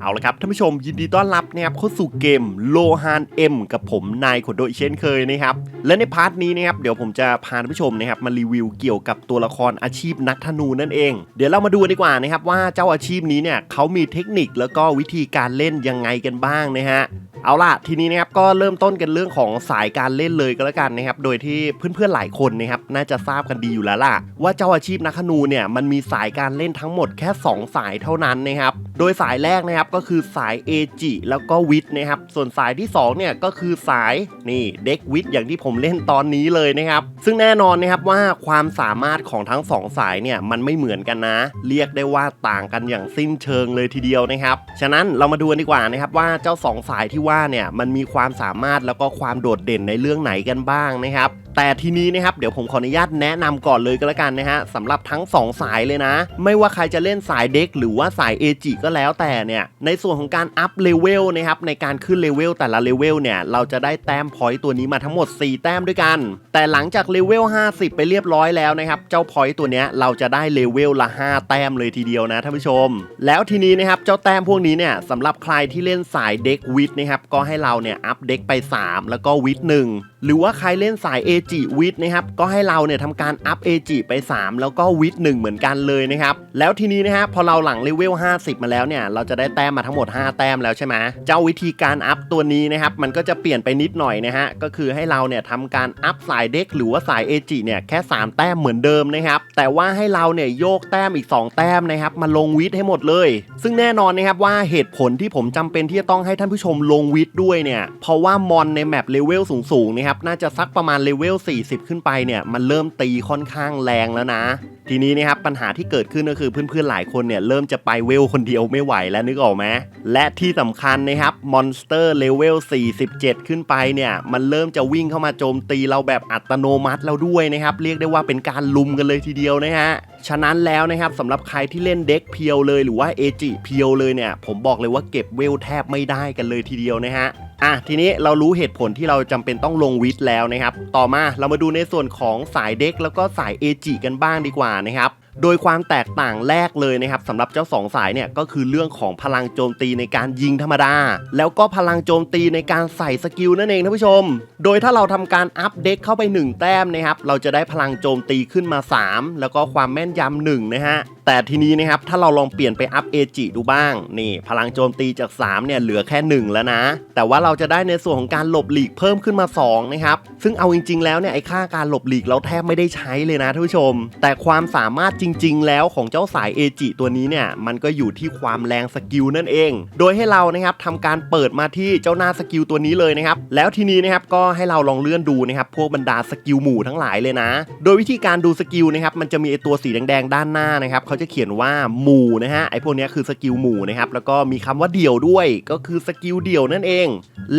เอาละครับท่านผู้ชมยินดีต้อนรับนะครับเข้าสู่เกมโลฮานเอ็มกับผมนายขดโดยเช่นเคยนะครับและในพาร์ทนี้นะครับเดี๋ยวผมจะพาท่านผู้ชมนะครับมารีวิวเกี่ยวกับตัวละครอาชีพนักธนูนั่นเอง เดี๋ยวเรามาดูดีกว่านะครับว่าเจ้าอาชีพนี้เนี่ยเขามีเทคนิคแล้วก็วิธีการเล่นยังไงกันบ้างนะฮะ เอาล่ะทีนี้นะครับก็เริ่มต้นกันเรื่องของสายการเล่นเลยก็แล้วกันนะครับโดยที่เพื่อนๆหลายคนนะครับน่าจะทราบกันดีอยู่แล้วล่ะ ว่าเจ้าอาชีพนักธนูเนี่ยมันมีสายการเล่นทั้งหมดแค่ 2 สายเท่านั้นนะครับโดยสายแรกนะครับก็คือสายเอจิแล้วก็วิทนะครับส่วนสายที่2เนี่ยก็คือสายนี่เด็กวิทอย่างที่ผมเล่นตอนนี้เลยนะครับซึ่งแน่นอนนะครับว่าความสามารถของทั้งสองสายเนี่ยมันไม่เหมือนกันนะ เรียกได้ว่าต่างกันอย่างสิ้นเชิงเลยทีเดียวนะครับฉะนั้นเรามาดูกันดีกว่านะครับว่าเจ้าสองสายที่ว่าเนี่ยมันมีความสามารถแล้วก็ความโดดเด่นในเรื่องไหนกันบ้างนะครับแต่ทีนี้นะครับเดี๋ยวผมขออนุญาตแนะนำก่อนเลยก็แล้วกันนะฮะสำหรับทั้ง 2 สายเลยนะ ไม่ว่าใครจะเล่นสายเด็กหรือว่าสายเอจิก็แล้วแต่เนี่ยในส่วนของการอัพเลเวลนะครับในการขึ้นเลเวลแต่ละเลเวลเนี่ยเราจะได้แต้มพอยต์ตัวนี้มาทั้งหมด 4 แต้มด้วยกัน แต่หลังจากเลเวล50 ไปเรียบร้อยแล้วนะครับเจ้าพอยต์ตัวเนี้ยเราจะได้เลเวลละ 5 แต้มเลยทีเดียวนะท่านผู้ชม แล้วทีนี้นะครับเจ้าแต้มพวกนี้เนี่ยสำหรับใครที่เล่นสายเด็กวิทนะครับก็ให้เราเนี่ยอัพเด็กไป 3 แล้วก็วิทหนึ่งหรือว่าใครเล่นสายเอจิวิทนะครับก็ให้เราเนี่ยทำการอัพเอจิไป 3 แล้วก็วิทหนึ่งเหมือนกันเลยนะครับแล้วทีนี้นะฮะพอเราหลังเลเวล50 มาแล้วเนี่ยเราจะได้แต้มมาทั้งหมด 5 แต้มแล้วใช่ไหมเจ้าวิธีการอัพตัวนี้นะครับมันก็จะเปลี่ยนไปนิดหน่อยนะฮะก็คือให้เราเนี่ยทำการอัพสายเด็กหรือว่าสายเอจิเนี่ยแค่ 3 แต้มเหมือนเดิมนะครับแต่ว่าให้เราเนี่ยโยกแต้มอีก 2 แต้มนะครับมาลงวิทให้หมดเลย ซึ่งแน่นอนนะครับว่าเหตุผลที่ผมจำเป็นที่จะต้องให้ท่านผู้ชมลงวิทด้วยเนี่ยเพราะว่ามอนในแมปเลเวลสูงๆนะครับน่าจะสักประมาณเลเวลล 40 ขึ้นไปเนี่ย มันเริ่มตีค่อนข้างแรงแล้วนะ ทีนี้นะครับปัญหาที่เกิดขึ้นก็คือเพื่อนๆหลายคนเนี่ยเริ่มจะไปเวลคนเดียวไม่ไหวแล้วนึกออกไหมและที่สำคัญนะครับมอนสเตอร์เลเวล47 ขึ้นไปเนี่ยมันเริ่มจะวิ่งเข้ามาโจมตีเราแบบอัตโนมัติแล้วด้วยนะครับเรียกได้ว่าเป็นการลุมกันเลยทีเดียวนะฮะฉะนั้นแล้วนะครับสำหรับใครที่เล่นเด็กเพียวเลยหรือว่าเอจิเพียวเลยเนี่ยผมบอกเลยว่าเก็บเวลแทบไม่ได้กันเลยทีเดียวนะฮะอะทีนี้เรารู้เหตุผลที่เราจำเป็นต้องลงวิทแล้วนะครับต่อมาเรามาดูในส่วนของสายเด็กแล้วก็สายเอจิกันบ้างดีกว่านะครับโดยความแตกต่างแรกเลยนะครับสำหรับเจ้าสองสายเนี่ยก็คือเรื่องของพลังโจมตีในการยิงธรรมดา แล้วก็พลังโจมตีในการใส่สกิลนั่นเองท่านผู้ชม โดยถ้าเราทำการอัปเด็กเข้าไป 1 แต้มนะครับเราจะได้พลังโจมตีขึ้นมา 3 แล้วก็ความแม่นยำหนึ่งนะฮะ แต่ทีนี้นะครับ ถ้าเราลองเปลี่ยนไปอัพเอจิดูบ้าง นี่ พลังโจมตีจาก 3 เนี่ย เหลือแค่ 1 แล้วนะ แต่ว่าเราจะได้ในส่วนของการหลบหลีกเพิ่มขึ้นมา 2 นะครับ ซึ่งเอาจริง ๆ แล้วเนี่ย ไอ้ค่าการหลบหลีกเราแทบไม่ได้ใช้เลยนะท่านผู้ชม แต่ความสามารถจริง ๆ แล้วของเจ้าสายเอจิตัวนี้เนี่ย มันก็อยู่ที่ความแรงสกิลนั่นเอง โดยให้เรานะครับทำการเปิดมาที่เจ้าหน้าสกิลตัวนี้เลยนะครับ แล้วทีนี้นะครับก็ให้เราลองเลื่อนดูนะครับพวกบรรดาสกิลหมู่ทั้งหลายเลยนะ โดยวิธีการดูสกิลนะครับมันจะมีไอตัวสีแดงๆด้านหน้านะครับเขาจะเขียนว่าหมู่นะฮะไอพวกนี้คือสกิลหมู่นะครับแล้วก็มีคำว่าเดี่ยวด้วยก็คือสกิลเดี่ยวนั่นเอง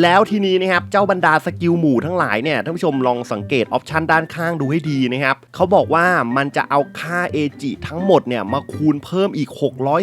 แล้วทีนี้นะครับเจ้าบรรดาสกิลหมู่ทั้งหลายเนี่ยท่านผู้ชมลองสังเกตออปชันด้านข้างดูให้ดีนะครับเขาบอกว่ามันจะเอาค่า AG ทั้งหมดเนี่ยมาคูณเพิ่มอีก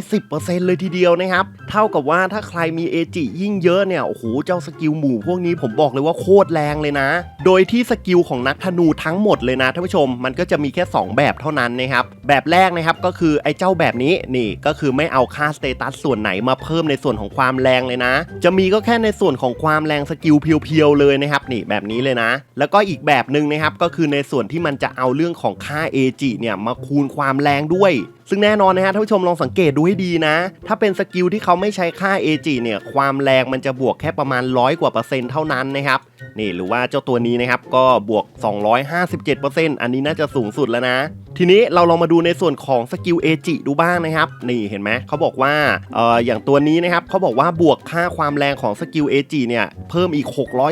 610%เลยทีเดียวนะครับเท่ากับว่าถ้าใครมี AG ยิ่งเยอะเนี่ยโอ้โหเจ้าสกิลหมู่พวกนี้ผมบอกเลยว่าโคตรแรงเลยนะ โดยที่สกิลของนักธนูทั้งหมดเลยนะท่านผู้ชมมันก็จะมีแค่ 2 แบบเท่านั้นนะครับแบบแรกนะครับก็คือไอ้เจ้าแบบนี้นี่ก็คือไม่เอาค่าสเตตัสส่วนไหนมาเพิ่มในส่วนของความแรงเลยนะ จะมีก็แค่ในส่วนของความแรงสกิลเพียวๆเลยนะครับนี่แบบนี้เลยนะ แล้วก็อีกแบบหนึ่งนะครับก็คือในส่วนที่มันจะเอาเรื่องของค่า AG เนี่ยมาคูณความแรงด้วย ซึ่งแน่นอนนะฮะท่านผู้ชมลองสังเกตดูให้ดีนะ ถ้าเป็นสกิลที่เขาไม่ใช้ค่า AG เนี่ยความแรงมันจะบวกแค่ประมาณร้อยกว่าเปอร์เซ็นต์เท่านั้นนะครับนี่หรือว่าเจ้าตัวนี้นะครับก็บวก 257%อันนี้น่าจะสูงสุดแล้วนะ ทีนี้เราลองมาดูในส่วนของสกิลเอจิดูบ้างนะครับนี่เห็นไหมเขาบอกว่าเอออย่างตัวนี้นะครับเขาบอกว่าบวกค่าความแรงของสกิลเอจิเนี่ยเพิ่มอีก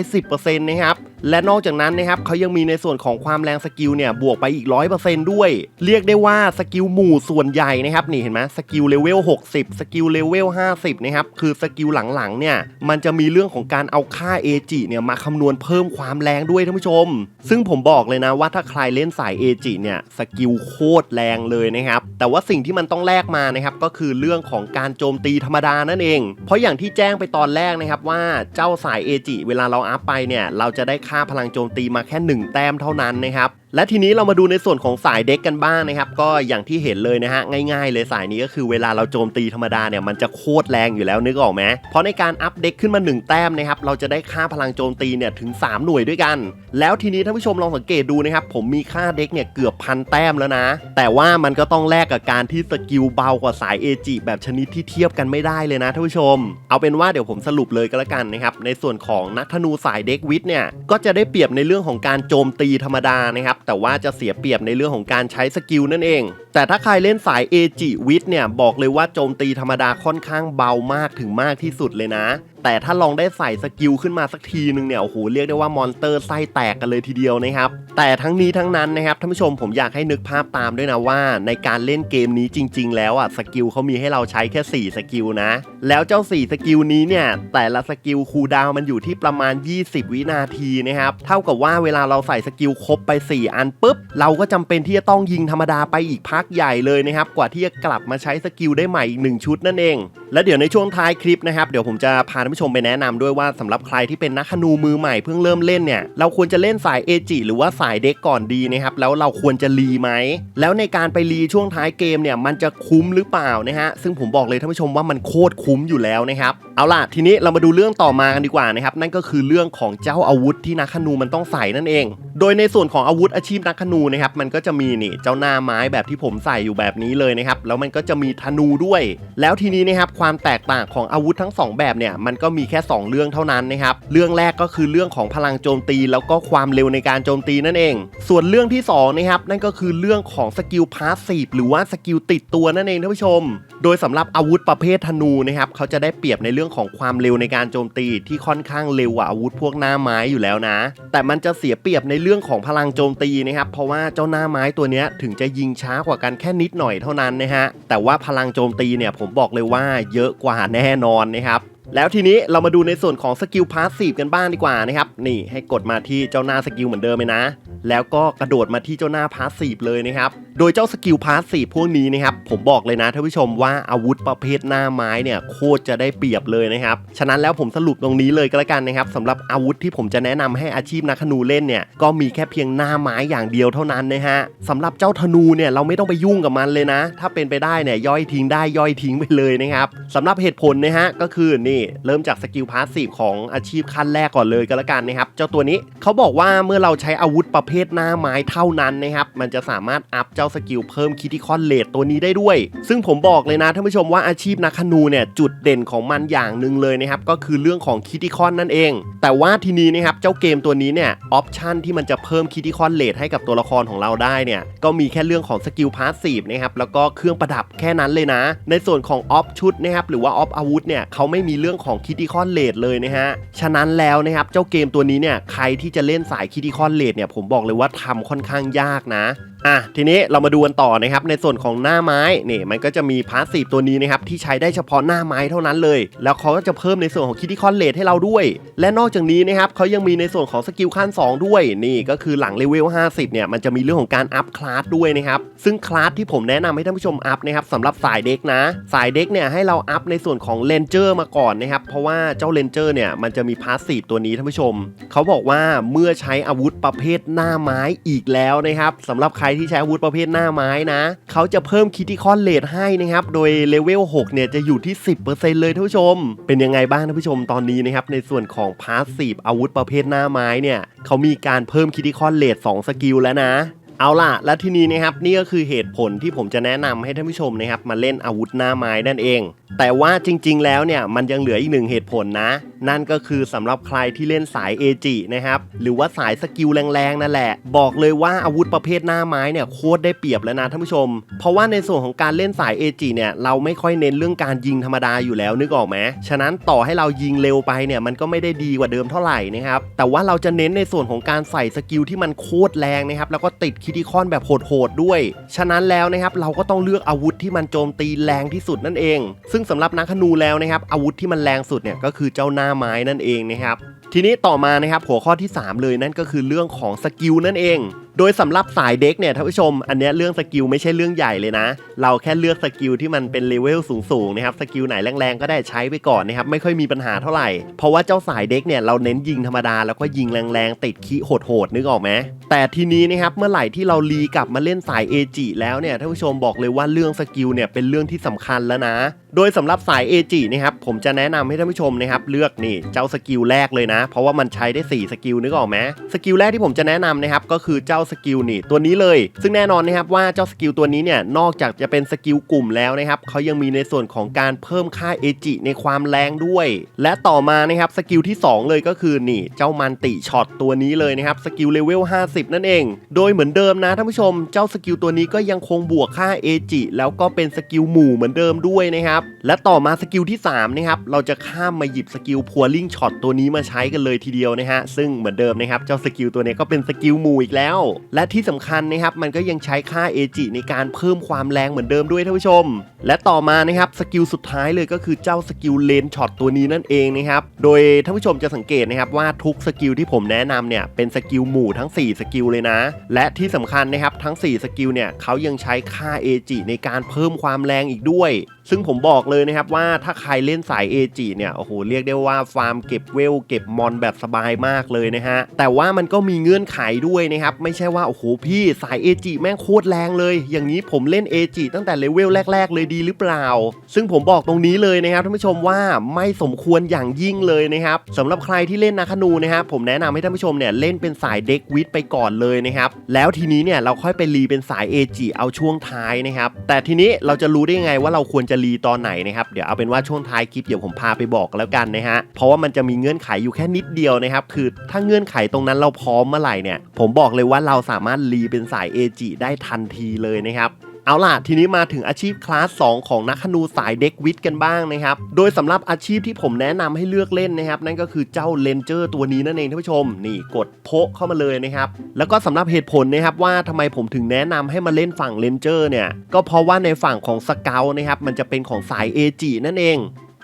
610%นะครับ และนอกจากนั้นนะครับเขายังมีในส่วนของความแรงสกิลเนี่ยบวกไปอีก 100%ด้วย เรียกได้ว่าสกิลหมู่ส่วนใหญ่นะครับนี่เห็นไหมสกิลเลเวล60 สกิลเลเวล50นะครับคือสกิลหลังๆเนี่ยมันจะมีเรื่องของการเอาค่า AG เนี่ยมาคำนวณเพิ่มความแรงด้วยท่านผู้ชม ซึ่งผมบอกเลยนะว่าถ้าใครเล่นสาย AG เนี่ยสกิลโคตรแรงเลยนะครับแต่ว่าสิ่งที่มันต้องแลกมานะครับก็คือเรื่องของการโจมตีธรรมดานั่นเอง เพราะอย่างที่แจ้งไปตอนแรกนะครับว่าเจ้าสาย AG เวลาเราอัพไปเนี่ยเราจะได้ค่าพลังโจมตีมาแค่ 1 แต้มเท่านั้นนะครับ และทีนี้เรามาดูในส่วนของสายเด็กกันบ้างนะครับ ก็อย่างที่เห็นเลยนะฮะง่ายๆ เลยสายนี้ก็คือเวลาเราโจมตีธรรมดาเนี่ยมันจะโคตรแรงอยู่แล้วนึกออกไหมเพราะในการอัพเด็กขึ้นมา 1 แต้มนะครับเราจะได้ค่าพลังโจมตีเนี่ยถึง 3 หน่วยด้วยกัน แล้วทีนี้ท่านผู้ชมลองสังเกตดูนะครับผมมีค่าเด็กเนี่ยเกือบพันแต้มแล้วนะ แต่ว่ามันก็ต้องแลกกับการที่สกิลเบากว่าสายเอจิแบบชนิดที่เทียบกันไม่ได้เลยนะท่านผู้ชม เอาเป็นว่าเดี๋ยวผมสรุปเลยก็แล้วกันนะครับในส่วนของนักธนูสายเด็กวิทย์เนี่ยก็จะได้เปรียบในเรื่องของการโจมตีธรรมดานะครับแต่ว่าจะเสียเปรียบในเรื่องของการใช้สกิลนั่นเอง แต่ถ้าใครเล่นสายเอจิวิทเนี่ยบอกเลยว่าโจมตีธรรมดาค่อนข้างเบามากถึงมากที่สุดเลยนะ แต่ถ้าลองได้ใส่สกิลขึ้นมาสักทีนึงเนี่ยโอ้โหเรียกได้ว่ามอนสเตอร์ไส้แตกกันเลยทีเดียวนะครับ แต่ทั้งนี้ทั้งนั้นนะครับท่านผู้ชมผมอยากให้นึกภาพตามด้วยนะว่า ในการเล่นเกมนี้จริง ๆ แล้วอะสกิลเขามีให้เราใช้แค่ 4 สกิลนะ แล้วเจ้า 4 สกิลนี้เนี่ยแต่ละสกิลคูดาวมันอยู่ที่ประมาณ 20 วินาทีนะครับเท่ากับว่าเวลาเราใส่สกิลครบไป 4อันปุ๊บ เราก็จำเป็นที่จะต้องยิงธรรมดาไปอีกพักใหญ่เลยนะครับ กว่าที่จะกลับมาใช้สกิลได้ใหม่อีกหนึ่งชุดนั่นเอง และเดี๋ยวในช่วงท้ายคลิปนะครับ เดี๋ยวผมจะพาท่านผู้ชมไปแนะนำด้วยว่าสำหรับใครที่เป็นนักธนูมือใหม่เพิ่งเริ่มเล่นเนี่ย เราควรจะเล่นสายเอจิหรือว่าสายเด็กก่อนดีนะครับ แล้วเราควรจะรีไหม แล้วในการไปรีช่วงท้ายเกมเนี่ยมันจะคุ้มหรือเปล่านะฮะ ซึ่งผมบอกเลยท่านผู้ชมว่ามันโคตรคุ้มอยู่แล้วนะครับ เอาล่ะทีนี้เรามาดูเรื่องต่อมากันดีกว่านะครับ นั่นก็คือเรื่องของเจ้าอาวุธที่นักธนูมันต้องใส่นั่นเอง โดยในส่วนของอาวุธอาชีพนักธนูนะครับมันก็จะมีนี่เจ้าหน้าไม้แบบที่ผมใส่อยู่แบบนี้เลยนะครับแล้วมันก็จะมีธนูด้วย แล้วทีนี้นะครับความแตกต่างของอาวุธทั้งสองแบบเนี่ยมันก็มีแค่ 2 เรื่องเท่านั้นนะครับเรื่องแรกก็คือเรื่องของพลังโจมตี แล้วก็ความเร็วในการโจมตีนั่นเอง ส่วนเรื่องที่2นะครับนั่นก็คือเรื่องของสกิลพาสซีฟหรือว่าสกิลติดตัวนั่นเองท่านผู้ชม โดยสำหรับอาวุธประเภทธนูนะครับเขาจะได้เปรียบในเรื่องของความเร็วในการโจมตีที่ค่อนข้างเร็วกว่าอาวุธพวกหน้าไม้อยู่แล้วนะ แต่มันจะเสียเปรียบในเรื่องของพลังโจมตีนะครับ เพราะว่าเจ้าหน้าไม้ตัวนี้ถึงจะยิงช้ากว่ากันแค่นิดหน่อยเท่านั้นนะฮะ แต่ว่าพลังโจมตีเนี่ยผมบอกเลยว่าเยอะกว่าแน่นอนนะครับแล้วทีนี้เรามาดูในส่วนของสกิลพาสซีฟกันบ้างดีกว่านะครับ นี่ให้กดมาที่เจ้าหน้าสกิลเหมือนเดิมเลยนะ แล้วก็กระโดดมาที่เจ้าหน้าพาสซีฟเลยนะครับ โดยเจ้าสกิลพาสซีฟพวกนี้นะครับ ผมบอกเลยนะท่านผู้ชมว่าอาวุธประเภทหน้าไม้เนี่ยโคตรจะได้เปรียบเลยนะครับ ฉะนั้นแล้วผมสรุปตรงนี้เลยก็แล้วกันนะครับสำหรับอาวุธที่ผมจะแนะนำให้อาชีพนักธนูเล่นเนี่ยก็มีแค่เพียงหน้าไม้อย่างเดียวเท่านั้นนะฮะสำหรับเจ้าธนูเนี่ยเราไม่ต้องไปยุ่งกับมันเลยนะ ถ้าเป็นไปได้เนี่ยย่อยทิ้งได้ย่อยทิ้งไปเลยนะครับสำหรับเหตุผลนะฮะก็คือนี่เริ่มจากสกิลพาสซีฟของอาชีพขั้นแรกก่อนเลยก็แล้วกันนะครับเจ้าตัวนี้เขาบอกว่าเมื่อเราใช้อาวุธประเภทหน้าไม้เท่านั้นนะครับมันจะสามารถอัพเจ้าสกิลเพิ่มคิติคอนเลตตัวนี้ได้ด้วย ซึ่งผมบอกเลยนะท่านผู้ชมว่าอาชีพนักธนูเนี่ยจุดเด่นของมันอย่างหนึ่งเลยนะครับก็คือเรื่องของคิติคอนนั่นเอง แต่ว่าทีนี้นะครับเจ้าเกมตัวนี้เนี่ยออปชันที่มันจะเพิ่มคิติคอนเลตให้กับตัวละครของเราได้เนี่ยก็มีแค่เรื่องของสกิลพาสซีฟนะครับแล้วก็เครื่องประดับแค่นั้นเลยนะ ในส่วนของออฟชุดนะครับหรือว่าออฟอาวุธเนี่ยเขาไม่มีเรื่องของคิติคอนเลตเลยนะฮะฉะนั้นแล้วนะครับเจ้าเกมตัวนี้เนี่ยใครที่จะเล่นสายคิติคอนเลตเนี่ยผมบอกเลยว่าทำค่อนข้างยากนะ อะทีนี้เรามาดูกันต่อนะครับในส่วนของหน้าไม้นี่มันก็จะมีพาสซีฟตัวนี้นะครับที่ใช้ได้เฉพาะหน้าไม้เท่านั้นเลย แล้วเขาก็จะเพิ่มในส่วนของคิติคอนเลทให้เราด้วย และนอกจากนี้นะครับเขายังมีในส่วนของสกิลขั้น 2 ด้วย นี่ก็คือหลังเลเวล 50 เนี่ยมันจะมีเรื่องของการอัพคลาสด้วยนะครับซึ่งคลาสที่ผมแนะนำให้ท่านผู้ชมอัพนะครับสำหรับสายเด็กนะ สายเด็กเนี่ยให้เราอัพในส่วนของเลนเจอร์มาก่อนนะครับเพราะว่าเจ้าเลนเจอร์เนี่ยมันจะมีพาสซีฟตัวนี้ท่านผู้ชมเขาบอกว่าเมื่อใช้อาวุธประเภทหน้าไม้อีกแล้วนะครับสำหรับใครที่ใช้อาวุธประเภทหน้าไม้นะ เขาจะเพิ่มคิติคอนเลทให้นะครับ โดยเลเวล 6 เนี่ยจะอยู่ที่ 10%เลยท่านผู้ชม เป็นยังไงบ้างท่านผู้ชมตอนนี้นะครับในส่วนของพาสซีฟอาวุธประเภทหน้าไม้เนี่ยเขามีการเพิ่มคิติคอนเลท2สกิลแล้วนะ เอาล่ะ และทีนี้นะครับนี่ก็คือเหตุผลที่ผมจะแนะนำให้ท่านผู้ชมนะครับมาเล่นอาวุธหน้าไม้นั่นเอง แต่ว่าจริง ๆ แล้วเนี่ยมันยังเหลืออีกหนึ่งเหตุผลนะ นั่นก็คือสำหรับใครที่เล่นสายเอจินะครับหรือว่าสายสกิลแรงๆนั่นแหละ บอกเลยว่าอาวุธประเภทหน้าไม้เนี่ยโคตรได้เปรียบแล้วนะท่านผู้ชม เพราะว่าในส่วนของการเล่นสายเอจิเนี่ยเราไม่ค่อยเน้นเรื่องการยิงธรรมดาอยู่แล้วนึกออกไหมฉะนั้นต่อให้เรายิงเร็วไปเนี่ยมันก็ไม่ได้ดีกว่าเดิมเท่าไหร่นะครับแต่ว่าเราจะเน้นในส่วนของการใส่สกิลที่มันโคตรแรงนะครับแล้วก็ติดคิดิคอนแบบโหดๆด้วย ฉะนั้นแล้วนะครับเราก็ต้องเลือกอาวุธที่มันโจมตีแรงที่สุดนั่นเอง ซึ่งสำหรับนักขนูแล้วนะครับอาวุธที่มันแรงสุดเนี่ยก็คือเจ้าหน้าไม้นั่นเองนะครับ ทีนี้ต่อมานะครับหัวข้อที่ 3 เลยนั่นก็คือเรื่องของสกิลนั่นเอง โดยสำหรับสายเด็กเนี่ยท่านผู้ชม อันนี้เรื่องสกิลไม่ใช่เรื่องใหญ่เลยนะ เราแค่เลือกสกิลที่มันเป็นเลเวลสูงๆนะครับสกิลไหนแรงๆก็ได้ใช้ไปก่อนนะครับไม่ค่อยมีปัญหาเท่าไหร่ เพราะว่าเจ้าสายเด็กเนี่ยเราเน้นยิงธรรมดาแล้วก็ยิงแรงๆติดคีโหดๆนึกออกไหมแต่ทีนี้นะครับเมื่อไหร่ที่เรารีกลับมาเล่นสายเอจิแล้วเนี่ยท่านผู้ชมบอกเลยว่าเรื่องสกิลเนี่ยเป็นเรื่องที่สำคัญแล้วนะ โดยสำหรับสายเอจินะครับผมจะแนะนำให้ท่านผู้ชมนะครับเลือกนี่เจ้าสกิลแรกเลยนะ เพราะว่ามันใช้ได้ 4 สกิลนึกออกไหมสกิลแรกที่ผมจะแนะนำนะครับก็คือเจ้าสกิลนี่ตัวนี้เลย ซึ่งแน่นอนนะครับว่าเจ้าสกิลตัวนี้เนี่ยนอกจากจะเป็นสกิลกลุ่มแล้วนะครับเขายังมีในส่วนของการเพิ่มค่าเอจิในความแรงด้วย และต่อมานะครับสกิลที่ 2 เลยก็คือนี่เจ้ามันติช็อตตัวนี้เลยนะครับสกิลเลเวล50 นั่นเอง โดยเหมือนเดิมนะท่านผู้ชม เจ้าสกิลตัวนี้ก็ยังคงบวกค่าเอจิแล้วก็เป็นสกิลหมู่เหมือนเดิมด้วยนะครับและต่อมาสกิลที่3นะครับเราจะข้ามมาหยิบสกิลพัวลิงช็อตตัวนี้มาใช้กันเลยทีเดียวนะฮะซึ่งเหมือนเดิมนะครับเจ้าสกิลตัวนี้ก็เป็นสกิลหมู่อีกแล้ว และที่สำคัญนะครับมันก็ยังใช้ค่าเอจิในการเพิ่มความแรงเหมือนเดิมด้วยท่านผู้ชม และต่อมานะครับสกิลสุดท้ายเลยก็คือเจ้าสกิลเลนช็อตตัวนี้นั่นเองนะครับโดยท่านผู้ชมจะสังเกตนะครับว่าทุกสกิลที่ผมแนะนำเนี่ยเป็นสกิลหมู่ทั้ง 4 สกิลเลยนะ และที่สำคัญนะครับทั้ง 4 สกิลเนี่ยเขายังใช้ค่าเอจิในการเพิ่มความแรงอีกด้วย ซึ่งผมบอกเลยนะครับว่าถ้าใครเล่นสายเอจิเนี่ยโอ้โหเรียกได้ว่าฟาร์มเก็บเวลเก็บมอนแบบสบายมากเลยนะฮะแต่ว่ามันก็มีเงื่อนไขด้วยนะครับไม่ใช่ว่าโอ้โหพี่สายเอจิแม่งโคตรแรงเลย อย่างนี้ผมเล่นเอจิตั้งแต่เลเวลแรก ๆ เลยดีหรือเปล่า ซึ่งผมบอกตรงนี้เลยนะครับท่านผู้ชมว่าไม่สมควรอย่างยิ่งเลยนะครับสำหรับใครที่เล่นนาคานูนะครับผมแนะนำให้ท่านผู้ชมเนี่ยเล่นเป็นสายเด็กวิทไปก่อนเลยนะครับแล้วทีนี้เนี่ยเราค่อยไปรีเป็นสายเอจิเอาช่วงท้ายนะครับแต่ทีนี้เราจะรู้ได้ยังไงว่าเราควรจะรีตอนไหนนะครับเดี๋ยวเอาเป็นว่าช่วงท้ายคลิปเดี๋ยวผมพาไปบอกแล้วกันนะฮะเพราะว่ามันจะมีเงื่อนไขอยู่แค่นิดเดียวนะครับคือถ้าเงื่อนไขตรงนั้นเราพร้อมเมื่อไหร่เนี่ยผมบอกเลยว่าเราสามารถรีเป็นสายเอจิได้ทันทีเลยนะครับ เอาล่ะ ทีนี้มาถึงอาชีพคลาส 2 ของนักขนูสายเด็กวิทย์กันบ้างนะครับ โดยสำหรับอาชีพที่ผมแนะนำให้เลือกเล่นนะครับ นั่นก็คือเจ้าเลนเจอร์ตัวนี้นั่นเองท่านผู้ชม นี่กดโพะเข้ามาเลยนะครับ แล้วก็สำหรับเหตุผลนะครับว่าทำไมผมถึงแนะนำให้มาเล่นฝั่งเลนเจอร์เนี่ย ก็เพราะว่าในฝั่งของสเกลนะครับมันจะเป็นของสายเอจินั่นเอง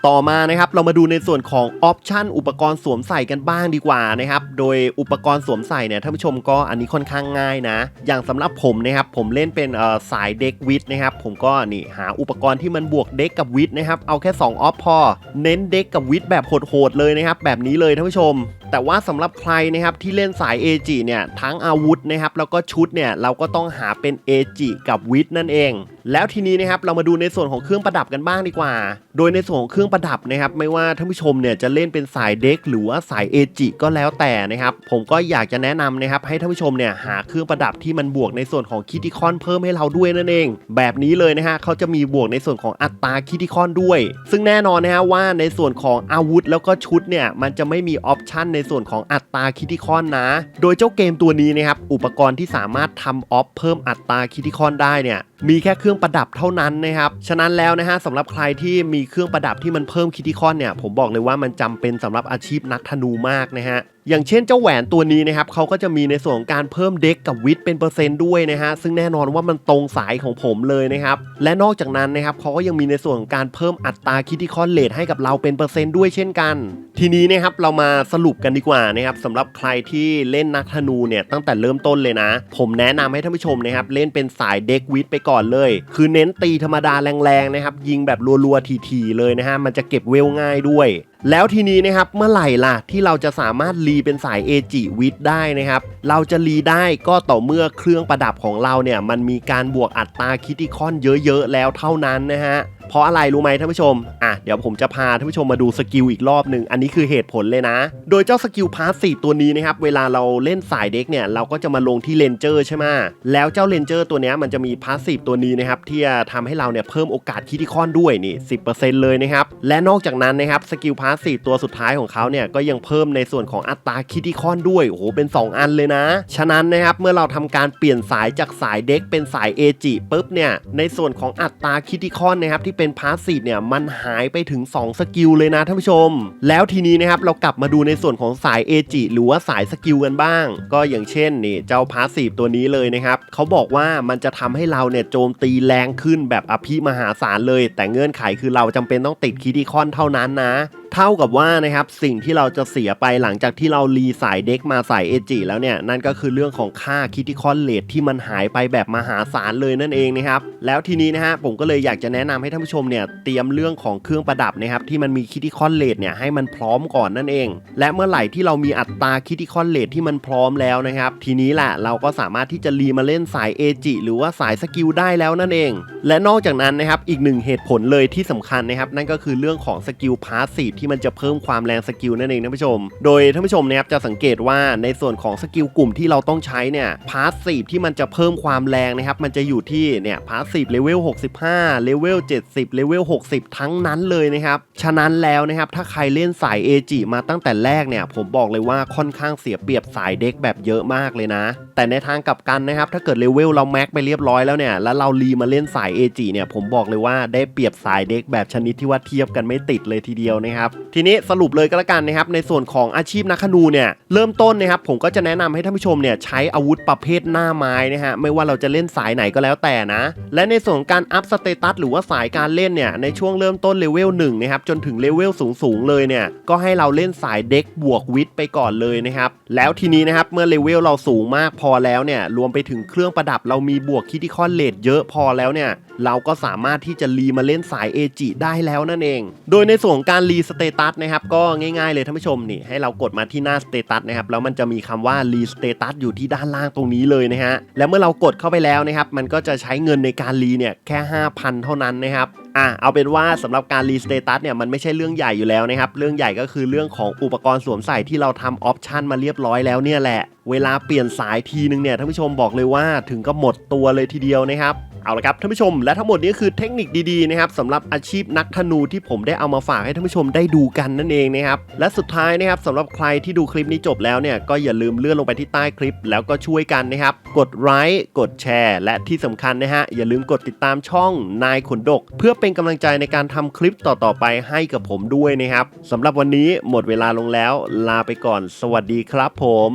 ต่อมานะครับเรามาดูในส่วนของออปชันอุปกรณ์สวมใส่กันบ้างดีกว่านะครับโดยอุปกรณ์สวมใส่เนี่ยท่านผู้ชมก็อันนี้ค่อนข้างง่ายนะ อย่างสำหรับผมนะครับผมเล่นเป็นสายเด็กวิทนะครับผมก็นี่หาอุปกรณ์ที่มันบวกเด็กกับวิทนะครับเอาแค่2ออฟพอ เน้นเด็กกับวิทแบบโหดๆเลยนะครับแบบนี้เลยท่านผู้ชม แต่ว่าสำหรับใครนะครับที่เล่นสายเอจิเนี่ยทั้งอาวุธนะครับแล้วก็ชุดเนี่ยเราก็ต้องหาเป็นเอจิกับวิทนั่นเอง แล้วทีนี้นะครับเรามาดูในส่วนของเครื่องประดับกันบ้างดีกว่า โดยในส่วนของเครื่องประดับนะครับไม่ว่าท่านผู้ชมเนี่ยจะเล่นเป็นสายเด็กหรือว่าสายเอจิก็แล้วแต่นะครับผมก็อยากจะแนะนำนะครับให้ท่านผู้ชมเนี่ยหาเครื่องประดับที่มันบวกในส่วนของคิติคอนเพิ่มให้เราด้วยนั่นเอง แบบนี้เลยนะฮะเขาจะมีบวกในส่วนของอัตราคิติคอนด้วย ซึ่งแน่นอนนะฮะว่าในส่วนของอาวุธแล้วก็ชุดเนี่ยมันจะไม่มีออปชันในส่วนของอัตราคิติคอนนะ โดยเจ้าเกมตัวนี้นะครับ อุปกรณ์ที่สามารถทำออฟเพิ่มอัตราคิติคอนได้เนี่ยมีแค่เครื่องประดับเท่านั้นนะครับ ฉะนั้นแล้วนะฮะสำหรับใครที่มีเครื่องประดับที่มันเพิ่มคิติคอนเนี่ย ผมบอกเลยว่ามันจำเป็นสำหรับอาชีพนักธนูมากนะฮะอย่างเช่นเจ้าแหวนตัวนี้นะครับเขาก็จะมีในส่วนของการเพิ่มเด็กกับวิทเป็นเปอร์เซนต์ด้วยนะฮะซึ่งแน่นอนว่ามันตรงสายของผมเลยนะครับและนอกจากนั้นนะครับเขาก็ยังมีในส่วนของการเพิ่มอัตราคิติคอนเลทให้กับเราเป็นเปอร์เซนต์ด้วยเช่นกัน ทีนี้นะครับเรามาสรุปกันดีกว่านะครับสำหรับใครที่เล่นนักธนูเนี่ยตั้งแต่เริ่มต้นเลยนะ ผมแนะนำให้ท่านผู้ชมนะครับเล่นเป็นสายเด็กวิทไปก่อนเลย คือเน้นตีธรรมดาแรงๆนะครับยิงแบบรัวๆทีๆเลยนะฮะมันจะเก็บเวลง่ายด้วย แล้วทีนี้นะครับเมื่อไหร่ล่ะที่เราจะสามารถรีเป็นสายเอจิวิทได้นะครับ เราจะรีได้ก็ต่อเมื่อเครื่องประดับของเราเนี่ยมันมีการบวกอัตราคิติคอนเยอะๆแล้วเท่านั้นนะฮะ เพราะอะไรรู้ไหมท่านผู้ชม อะเดี๋ยวผมจะพาท่านผู้ชมมาดูสกิลอีกรอบหนึ่งอันนี้คือเหตุผลเลยนะ โดยเจ้าสกิลพาสซีตัวนี้นะครับ เวลาเราเล่นสายเด็กเนี่ย เราก็จะมาลงที่เลนเจอร์ใช่ไหมแล้วเจ้าเลนเจอร์ตัวนี้มันจะมีพาสซีตัวนี้นะครับ ที่จะทำให้เราเนี่ยเพิ่มโอกาสคิติคอนด้วยนี่ 10%เลยนะครับ และนอกจากนั้นนะครับสกิลพาสซีตัวสุดท้ายของเขาเนี่ยก็ยังเพิ่มในส่วนของอัตราคิติคอนด้วยโอ้โหเป็น 2 อันเลยนะ ฉะนั้นนะครับเมื่อเราทำการเปลี่ยนสายจากสายเด็กเป็นสายเอจิปุ๊บเนี่ยในส่วนของอัตราคิติคอนนะครับที่เป็นพาสซีฟเนี่ยมันหายไปถึง 2 สกิลเลยนะท่านผู้ชม แล้วทีนี้นะครับเรากลับมาดูในส่วนของสายเอจิหรือว่าสายสกิลกันบ้าง ก็อย่างเช่นนี่เจ้าพาสซีฟตัวนี้เลยนะครับเขาบอกว่ามันจะทำให้เราเนี่ยโจมตีแรงขึ้นแบบอภิมหาศาลเลย แต่เงื่อนไขคือเราจำเป็นต้องติดคีดีคอนเท่านั้นนะ เท่ากับว่านะครับสิ่งที่เราจะเสียไปหลังจากที่เรารีสายเด็กมาใส่เอจิแล้วเนี่ยนั่นก็คือเรื่องของค่าคิติคอนเลทที่มันหายไปแบบมหาศาลเลยนั่นเองนะครับแล้วทีนี้นะฮะผมก็เลยอยากจะแนะนำให้ท่านผู้ชมเนี่ยเตรียมเรื่องของเครื่องประดับนะครับที่มันมีคิติคอนเลทเนี่ยให้มันพร้อมก่อนนั่นเอง และเมื่อไหร่ที่เรามีอัตราคิติคอนเลทที่มันพร้อมแล้วนะครับทีนี้แหละเราก็สามารถที่จะรีมาเล่นสายเอจิหรือว่าสายสกิลได้แล้วนั่นเอง และนอกจากนั้นนะครับอีกหนึ่งเหตุผลเลยที่สำคัญนะครับนั่นก็คือเรื่องของสกิลพาสซีฟที่มันจะเพิ่มความแรงสกิลนั่นเองท่านผู้ชม โดยท่านผู้ชมนะครับจะสังเกตว่าในส่วนของสกิลกลุ่มที่เราต้องใช้เนี่ยพาสซีฟที่มันจะเพิ่มความแรงนะครับมันจะอยู่ที่เนี่ยพาสซีฟเลเวล65เลเวล70เลเวล60 ทั้งนั้นเลยนะครับฉะนั้นแล้วนะครับถ้าใครเล่นสายเอจิมาตั้งแต่แรกเนี่ยผมบอกเลยว่าค่อนข้างเสียเปรียบสายเด็กแบบเยอะมากเลยนะ แต่ในทางกลับกันนะครับถ้าเกิดเลเวลเราแม็กไปเรียบร้อยแล้วเนี่ยแล้วเรารีมาเล่นสายเอจิเนี่ยผมบอกเลยว่าได้เปรียบสายเด็กแบบชนิดที่ว่าเทียบกันไม่ติดเลยทีเดียวนะครับทีนี้สรุปเลยก็แล้วกันนะครับ ในส่วนของอาชีพนักขนูเนี่ยเริ่มต้นนะครับผมก็จะแนะนำให้ท่านผู้ชมเนี่ยใช้อาวุธประเภทหน้าไม้นะฮะไม่ว่าเราจะเล่นสายไหนก็แล้วแต่นะ และในส่วนการอัพสเตตัสหรือว่าสายการเล่นเนี่ยในช่วงเริ่มต้นเลเวล1นะครับจนถึงเลเวลสูงๆเลยเนี่ยก็ให้เราเล่นสายเด็กบวกวิทย์ไปก่อนเลยนะครับแล้วทีนี้นะครับเมื่อเลเวลเราสูงมากพอแล้วเนี่ยรวมไปถึงเครื่องประดับเรามีบวกคิติคอนเลทเยอะพอแล้วเนี่ยเราก็สามารถที่จะรีมาเล่นสายเอจิได้แล้วนั่นเอง โดยในส่วนของการรีสเตตัสนะครับก็ง่ายๆเลยท่านผู้ชมนี่ให้เรากดมาที่หน้าสเตตัสนะครับแล้วมันจะมีคำว่ารีสเตตัสอยู่ที่ด้านล่างตรงนี้เลยนะฮะแล้วเมื่อเรากดเข้าไปแล้วนะครับมันก็จะใช้เงินในการรีเนี่ยแค่ 5,000 เท่านั้นนะครับอะเอาเป็นว่าสำหรับการรีสเตตัสเนี่ยมันไม่ใช่เรื่องใหญ่อยู่แล้วนะครับเรื่องใหญ่ก็คือเรื่องของอุปกรณ์สวมใส่ที่เราทำออปชันมาเรียบร้อยแล้วเนี่ยแหละ เวลาเปลี่ยนสายทีนึงเนี่ยท่านผู้ชมบอกเลยว่าถึงก็หมดตัวเลยทีเดียวนะครับ เอาละครับท่านผู้ชมและทั้งหมดนี้คือเทคนิคดีๆนะครับสำหรับอาชีพนักธนูที่ผมได้เอามาฝากให้ท่านผู้ชมได้ดูกันนั่นเองนะครับและสุดท้ายนะครับสำหรับใครที่ดูคลิปนี้จบแล้วเนี่ยก็อย่าลืมเลื่อนลงไปที่ใต้คลิป แล้วก็ช่วยกันนะครับกดไลค์กดแชร์ และที่สำคัญนะฮะอย่าลืมกดติดตามช่องนายขนดก เพื่อเป็นกำลังใจในการทำคลิปต่อๆไปให้กับผมด้วยนะครับสำหรับวันนี้หมดเวลาลงแล้ว ลาไปก่อน สวัสดีครับผม